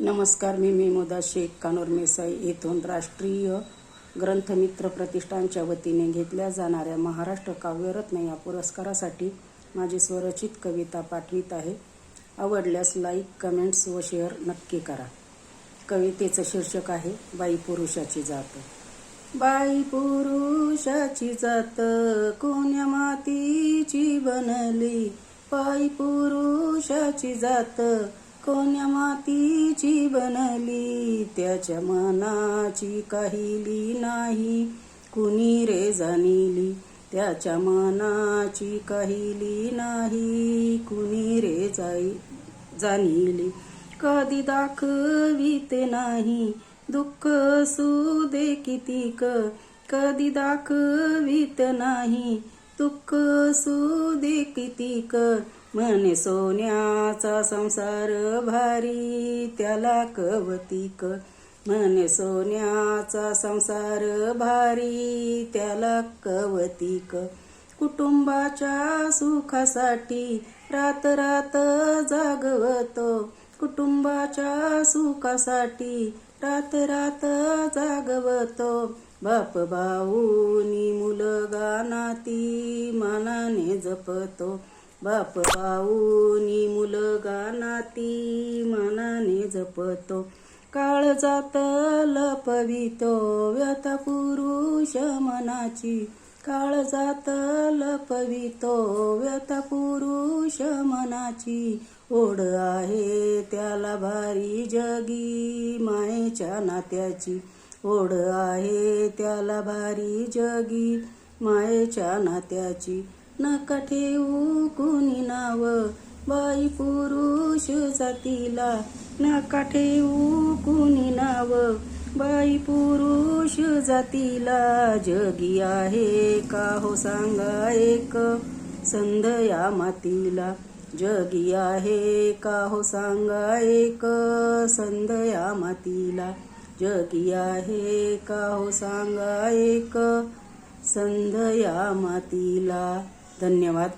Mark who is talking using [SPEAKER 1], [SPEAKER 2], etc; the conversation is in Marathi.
[SPEAKER 1] नमस्कार मी मेमोदा शेख कानोर मेसाई. येथून राष्ट्रीय ग्रंथमित्र प्रतिष्ठानच्या वतीने घेतल्या जाणाऱ्या महाराष्ट्र काव्यरत्न या पुरस्कारासाठी माझी स्वरचित कविता पाठवित आहे. आवडल्यास लाईक कमेंट्स व शेअर नक्की करा. कवितेचं शीर्षक आहे बाई पुरुषाची जात. बाई पुरुषाची जात कोण्या मातीची बनली? बाई पुरुषाची जात कोण्या मातीची बनली त्याच्या मनाची काहिली नाही. कुणी रे जाणिली त्याच्या मनाची काहिली नाही. कुणी रे जाई जाणिली कधी दाखवीत नाही. दुःख सुदे कितीक कधी दाखवित नाही. दुःख सुदे कितीक म्हणे सोन्याचा संसार भारी त्याला कवतिक म्हणे सोन्याचा संसार भारी त्याला कवतिक. कुटुंबाच्या सुखासाठी रात रात जागवतो. कुटुंबाच्या सुखासाठी रात रात जागवतो. बाप भाऊनी मुलगा नाती मानाने जपतो. बाप भाऊनी मुलगा नाती मानाने जपतो. काळ जात लपवितो व्यत पुरुष मनाची. काळ जात लपवितो व्यत पुरुष मनाची. ओढ आहे त्याला भारी जगी मायेच्या नात्याची. ओढ आहे त्याला भारी जगी. मायेच्या नात्याची नका ठेवू कुणी नाव. बाई पुरुष जातीला नका ठेवू कुणी नाव. बाई पुरुष जातीला जगी आहे का हो सांगा एक. संध या मातीला जगी आहे का हो सांगा एक. संध या मातीला जगी आहे का हो सांगा एक संध या मातीला. धन्यवाद.